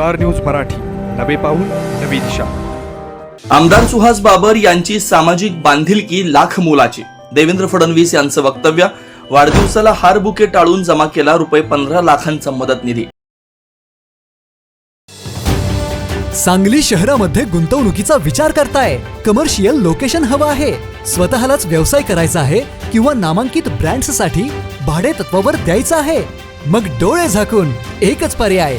Star news Marathi. नवे पाऊल नवी दिशा. आमदार सुहास बाबर यांची सामाजिक बांधिलकी लाख मोलाची. देवेंद्र फडणवीस यांचं वक्तव्य वाढदिवसाला हार बुके टाळून जमा केला रुपये पंधरा लाखांचा मदत निधी. सांगली शहरामध्ये गुंतवणुकीचा विचार करताय. कमर्शियल लोकेशन हवं आहे. स्वतःलाच व्यवसाय करायचा आहे किंवा नामांकित ब्रँड्ससाठी भाडे तत्वावर द्यायचं आहे. मग डोळे झाकून एकच पर्याय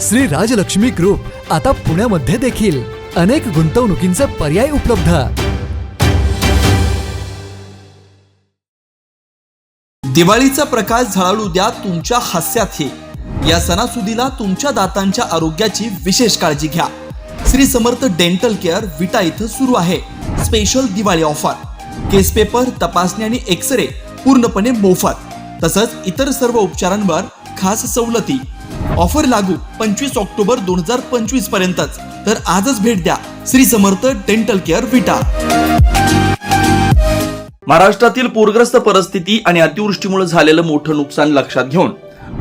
श्री राजलक्ष्मी ग्रुप आता पुण्यामध्ये देखील अनेक गुंतवणुकींचे पर्याय उपलब्ध. दिवाळीचा प्रकाश झळाळू द्या तुमच्या हास्यातही या सणासुदीला तुमच्या दातांच्या आरोग्याची विशेष काळजी घ्या. श्री समर्थ डेंटल केअर विटा इथं सुरू आहे. Special Diwali offer. Case paper तपासणी आणि एक्स रे पूर्णपणे मोफत. तसंच इतर सर्व उपचारांवर खास सवलती. ऑफर लागू पंचवीस ऑक्टोबर दोन हजार पंचवीस पर्यंतच. तर आजच भेट द्या. Shri Samarth dental care Vita. महाराष्ट्रातील पूरग्रस्त परिस्थिती आणि अतिवृष्टीमुळे झालेलं मोठं नुकसान लक्षात घेऊन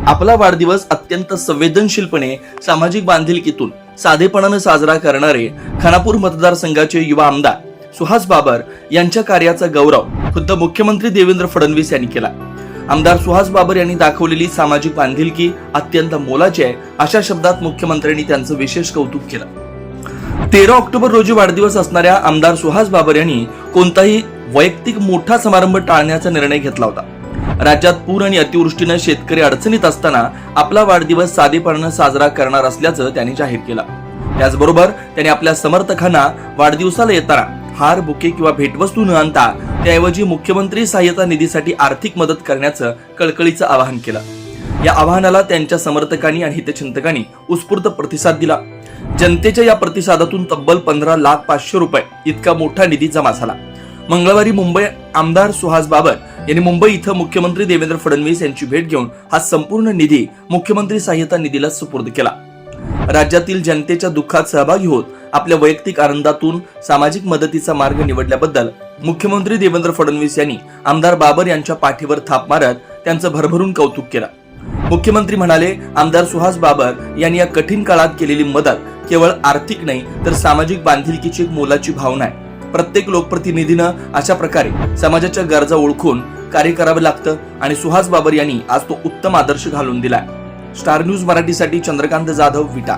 आपला वाढदिवस अत्यंत संवेदनशीलपणे सामाजिक बांधिलकीतून साधेपणानं साजरा करणारे खानापूर मतदारसंघाचे युवा आमदार सुहास बाबर यांच्या कार्याचा गौरव खुद्द मुख्यमंत्री देवेंद्र फडणवीस यांनी केला. आमदार सुहास बाबर यांनी दाखवलेली सामाजिक बांधिलकी अत्यंत मोलाची आहे अशा शब्दात मुख्यमंत्र्यांनी त्यांचं विशेष कौतुक केलं. तेरा ऑक्टोबर रोजी वाढदिवस असणाऱ्या आमदार सुहास बाबर यांनी कोणताही वैयक्तिक मोठा समारंभ टाळण्याचा निर्णय घेतला होता. राज्यात पूर आणि अतिवृष्टीनं शेतकरी अडचणीत असताना आपला वाढदिवस साधेपणानं साजरा करणार असल्याचं त्यांनी जाहीर केलं. त्याचबरोबर त्यांनी आपल्या समर्थकांना वाढदिवसाला येताना हार बुके किंवा भेटवस्तू न आणता त्याऐवजी मुख्यमंत्री सहाय्यता निधीसाठी आर्थिक मदत करण्याचं कळकळीचं आवाहन केलं. या आवाहनाला त्यांच्या समर्थकांनी आणि हितचिंतकांनी उत्स्फूर्त प्रतिसाद दिला. जनतेच्या या प्रतिसादातून तब्बल पंधरा लाख पाचशे रुपये इतका मोठा निधी जमा झाला. मंगळवारी मुंबई आमदार सुहास बाबर यांनी मुंबई इथं मुख्यमंत्री देवेंद्र फडणवीस यांची भेट घेऊन हा संपूर्ण निधी मुख्यमंत्री सहाय्यता निधीला सुपूर्द केला. राज्यातील जनतेच्या दुःखात सहभागी होत आपल्या वैयक्तिक आनंदातून सामाजिक मदतीचा मार्ग निवडल्याबद्दल मुख्यमंत्री देवेंद्र फडणवीस यांनी आमदार बाबर यांच्या पाठीवर थाप मारत त्यांचं भरभरून कौतुक केलं. मुख्यमंत्री म्हणाले आमदार सुहास बाबर यांनी या कठीण काळात केलेली मदत केवळ आर्थिक नाही तर सामाजिक बांधिलकीची एक मोलाची भावना आहे. प्रत्येक लोकप्रतिनिधीनं अशा प्रकारे समाजाच्या गरजा ओळखून कार्य करावं लागतं आणि सुहास बाबर यांनी आज तो उत्तम आदर्श घालून दिलाय. स्टार न्यूज मराठीसाठी चंद्रकांत जाधव विटा.